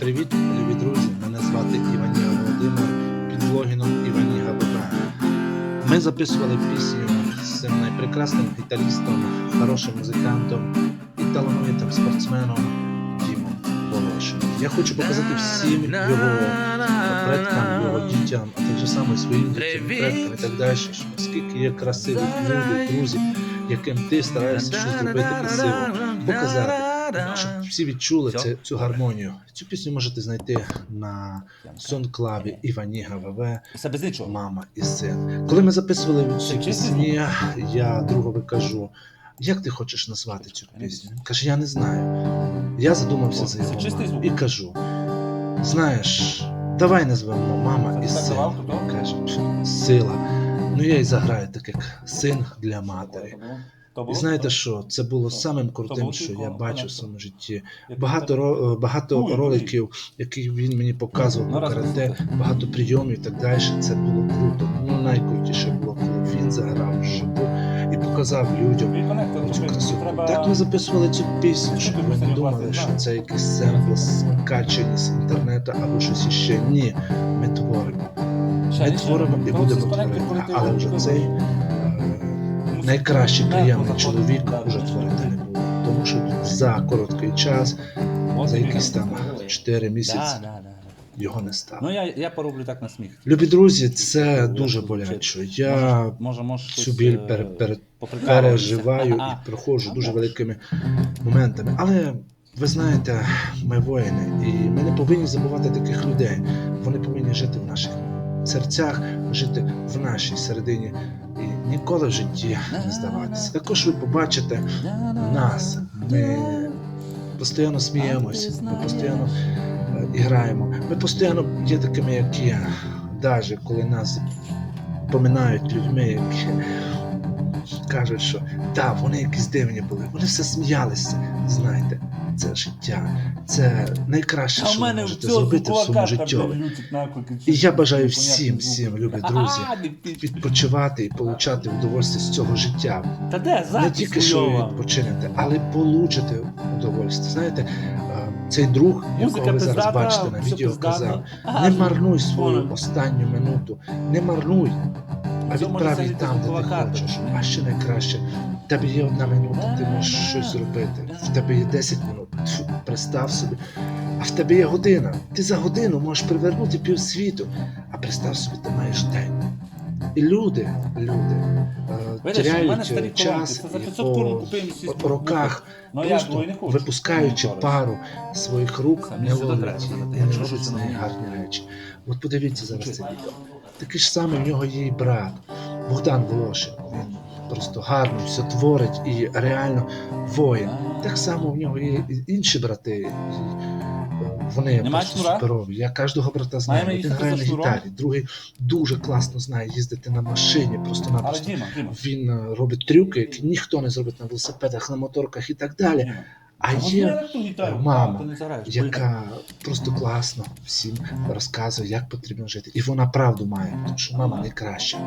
Привіт, любі друзі! Мене звати Іванія Володимир під блогіном Іваніга ББ. Ми записували пісню з цим найпрекрасним гітаристом, хорошим музикантом і талановитим спортсменом Дімом Волошином. Я хочу показати всім його предкам, його дітям, а так же саме своїм дітям, предкам і так далі, що наскільки є красиві люди, друзі, яким ти стараєшся щось зробити красиво, показати щоб всі відчули це, цю гармонію. Цю пісню можете знайти на сон-клабі Іваніга ВВ, мама і син. Коли ми записували цю пісні, я другові кажу. Як ти хочеш назвати цю пісню? Він каже, я не знаю. Я задумався за його і кажу: знаєш, давай назвемо мама і син. Каже, сила. Ну я і заграю так, як син для матері. І знаєте що? Це було самим крутим, що я бачив в своєму житті. Багато багато Ой, роликів, які він мені показував Ну, по карате, багато прийомів і так далі. Це було круто. Ну найкрутіше було, коли він заграв вживу і показав людям. Цю красу. Так ми записували цю пісню, щоб ви не думали, що це якийсь семпл скачані з інтернету або щось іще. Ні, ми творимо. Ми творимо і будемо творити. Але вже цей е, Ну, приємний чоловік уже творити не буде. Тому що за короткий час, за якісь там коннектор. 4 місяці його не стало. Ну я, я пороблю так на сміх. Любі друзі, це дуже боляче. Я цю біль е, пере- пере- переживаю і проходжу дуже великими моментами. Але ви знаєте, ми воїни, і ми не повинні забувати таких людей. Вони повинні жити в наших серцях, жити в нашій середині і ніколи в житті не здаватися. Також ви побачите нас. Ми постійно сміємось, ми постійно е, граємо. Ми постійно є такими, як я, навіть коли нас поминають людьми, які кажуть, що так, вони якісь дивні були, вони все сміялися. Знаєте, це життя, це найкраще, що ви можете зробити в своєму житті. І я бажаю всім, всім, любі друзі, відпочивати і получати удовольствие з цього життя. Та де Не тільки що ви відпочинете, але получите удовольствие. Знаєте, цей друг, якого ви зараз бачите на відео, казав, не марнуй свою останню минуту, не марнуй, а відправ сидіти там, де ти хочеш. А ще найкраще, в тебе є одна минута, ти можеш щось зробити. В тебе є 10 минут. Представ собі. А в тебе є година. Ти за годину можеш привернути півсвіту. А представ собі, ти маєш день. І люди, люди е, теряють час і по роках, Ну просто випускаючи пару своїх рук, не ловлять і не роблять з неї гарні речі. От подивіться зараз це відео. Такий ж самий в нього є і брат Богдан Волошин. Він просто гарно все творить і реально воїн. Так само в нього є і інші брати. Вони Нема просто шнура? суперові. Я кожного брата знаю. Маємо Один їхати грає за на шнуром? гітарі, другий дуже класно знає їздити на машині, Але просто-напросто. Діма, Діма. Він е, робить трюки, які ніхто не зробить на велосипедах, на моторках і так далі. Діма. А от є я ту гітару, мама, ти не заграєш. яка просто класно всім розказує, як потрібно жити. І вона правду має, тому що мама найкраща.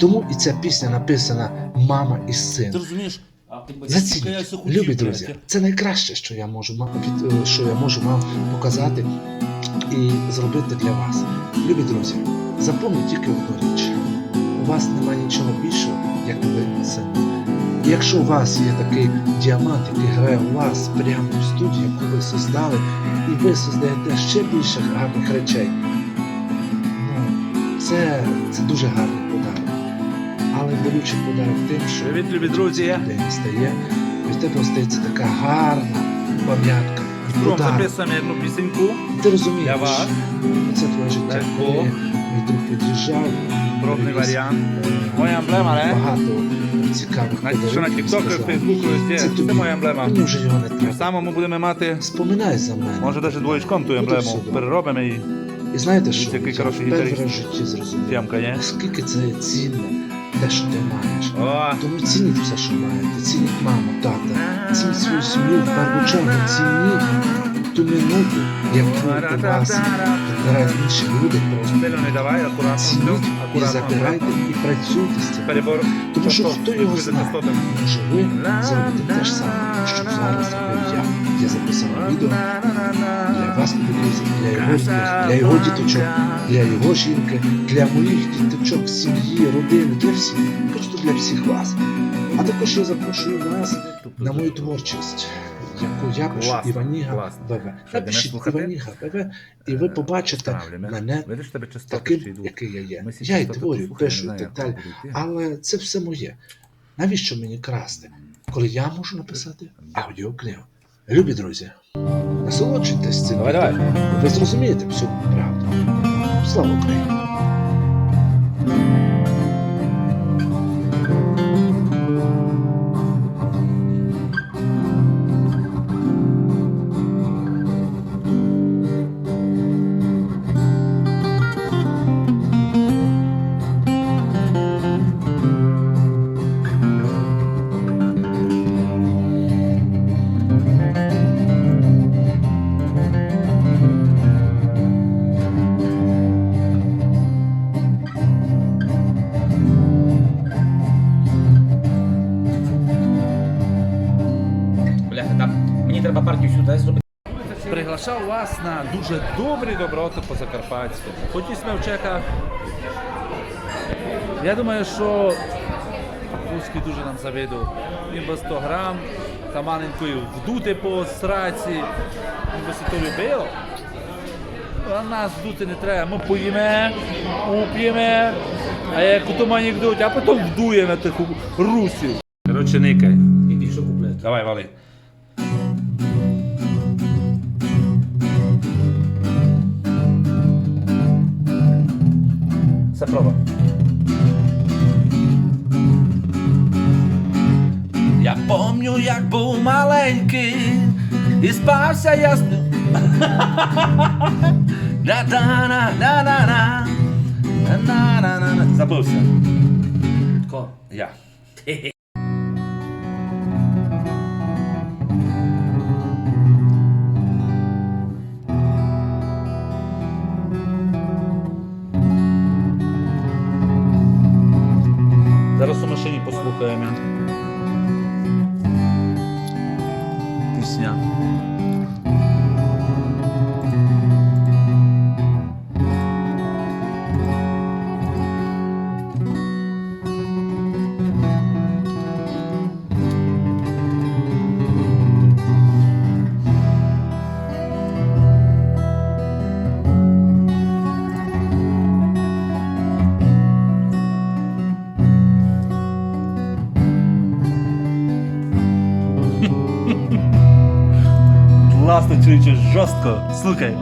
Тому і ця пісня написана Мама і Ти син. розумієш? Зацініть, любі друзі, це найкраще, що я можу е, що я можу вам показати і зробити для вас. Любі друзі, запам'ятайте тільки одну річ: у вас немає нічого більшого, як ви самі. Якщо у вас є такий діамант, який грає у вас прямо в студії, яку ви создали, і ви создаєте ще більше гарних речей, ну, це, це дуже гарний болючий подарунок тим, що Привіт, любі друзі. день стає, від тебе остається така гарна пам'ятка. Записуємо одну пісеньку. Ти розумієш, Для вас. це твоє життя. Легко. Мій друг від'їжджав, Пробний варіант. е, Моя емблема, не? Багато цікавих На- Що на TikTok. Фейсбуку, Це це, це моя емблема. Мені вже його не треба. ми будемо мати, Споминай за мене. може навіть двоєчком ту емблему. Переробимо і І знаєте що? Який Я хороший житті зрозумів. Тємка, це цінно, те, що ти маєш. Тому цініть все, що маєте. Цініть маму, тата. Цініть свою сім'ю в першу чергу. Цініть ту минуту, яку у вас відбирають інші люди, просто цініть і забирайте і працюйте з цим. Тому що хто його знає, може ви зробите те ж саме, що зараз зробив я. Я записав відео для вас, друзі, для його знайомих, для його діточок, для його жінки, для моїх діточок, сім'ї, родини, для всіх, просто для всіх вас. А також я запрошую вас на мою творчість, яку я пишу Класно, Іваніга класно. ВВ. Що, йдемо Напишіть слухати? Іваніга ВВ, і ви побачите Правильно. мене Видиш, тебе таким, йдуть. який я є. Ми Я і творю, пишу не і так далі. йти. Але це все моє. Навіщо мені красти, коли я можу написати аудіокнигу? Любі друзі, насолоджуйтесь цим. Давай, давай. Ви зрозумієте всю правду. Слава Україні! Приглашав вас на дуже добрі доброти по Закарпатському. Хоч і в Чехах. Я думаю, що Руський дуже нам завидив. Він би 100 грам, та маленькою вдути по сраці. Він би то любив. А нас вдути не треба. Ми поїме, уп'ємо, а як у тому анекдоті, а потім вдуємо тих русів. Коротше, никай. І пішов куплет. Давай, вали. Все проба. Я помню, як був маленький і спався я да-да-на-на. Забувся. Ко. Я. Зараз у машині послухаємо. Класно, чуючи, жорстко. Слухай.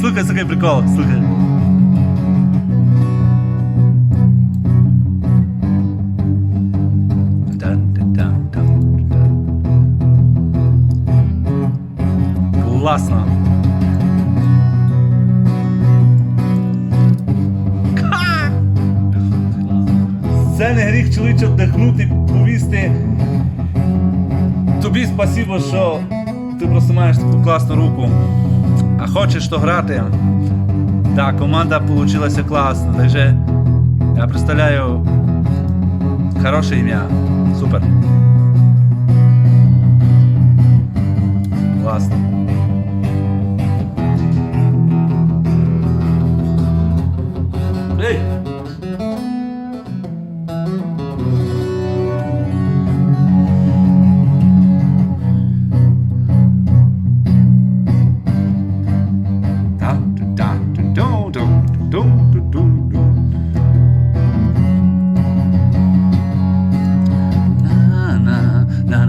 Слухай, слухай, прикол, слухай. Класно. Це не гріх чоловіче вдихнути, повісти. Тобі спасибо, що ти просто маєш таку класну руку. А хочеш то грати? Так, команда получилася класна. Также я представляю хороше ім'я. Супер. Класно.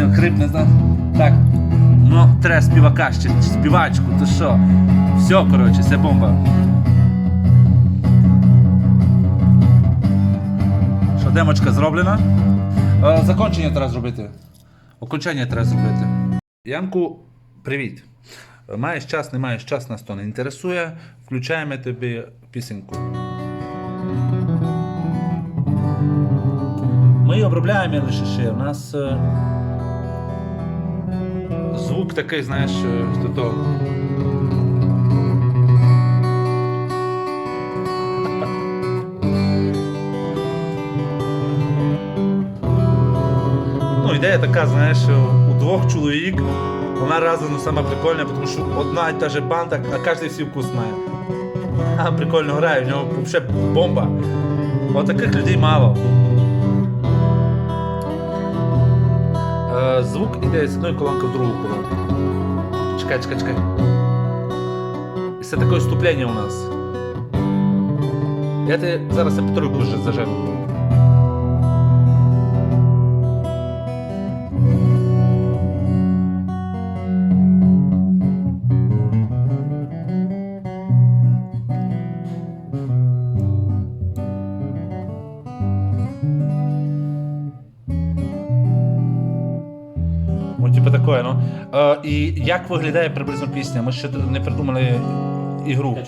сьогодні хрипне, так? Так. Ну, треба співака ще, співачку, то що? Все, коротше, це бомба. Що, демочка зроблена? Е, Закончення треба зробити. Окончання треба зробити. Янку, привіт. Маєш час, не маєш час, нас то не інтересує. Включаємо тобі пісеньку. Ми обробляємо лише ще. У нас е, звук такий, знаєш, е, то, то. Ну, ідея така, знаєш, у двох чоловік вона разом ну, сама прикольна, тому що одна і та же банда, а кожен свій вкус має. А прикольно грає, в нього взагалі бомба. От людей мало. Е, звук іде з одної колонки в другу колонку. Чекай, чекай, чекай. І це таке вступлення у нас. Я тебе зараз епітройку дуже зажену. І як виглядає приблизно пісня? Ми ще не придумали ігру.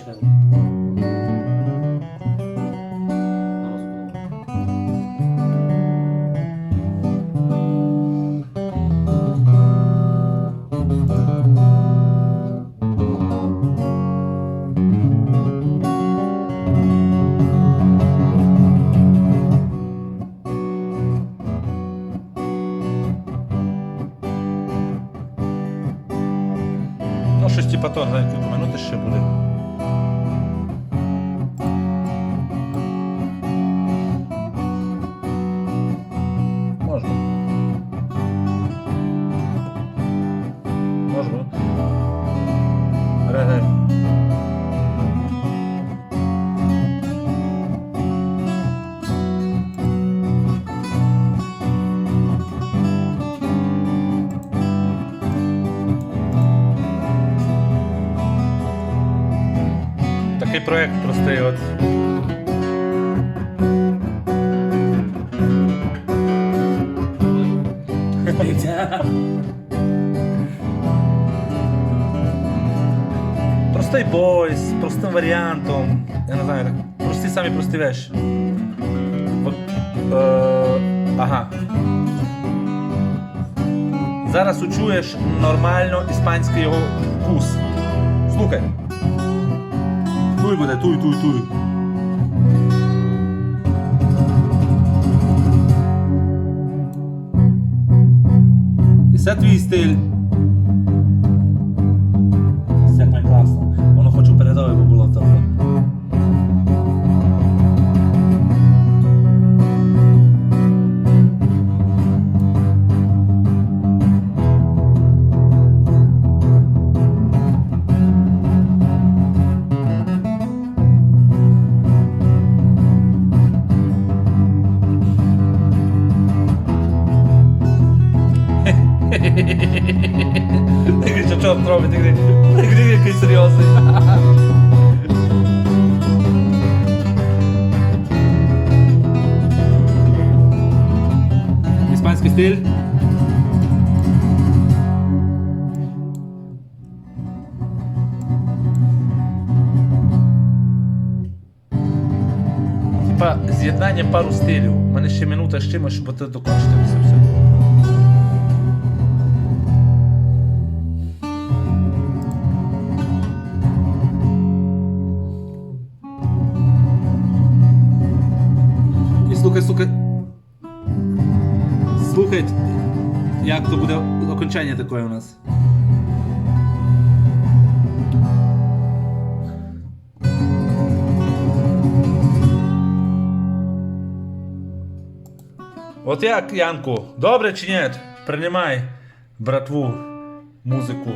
Щось типу того, за кілька минут ще буде. Такий проект простий от. Простий бой простим варіантом. Я не знаю, так, прості самі прості. От, е, ага. Зараз учуєш нормально іспанський його вкус. Слухай. Туй буде, туй, туй, туй. Це твій стиль. Стиль. Типа з'єднання пару стилів. У мене ще минута з чимось, щоб ти докончити це все. Слухай, слухай. Слухай, як то буде окончання таке у нас. От як, Янку, добре чи ні? Приймай братву музику.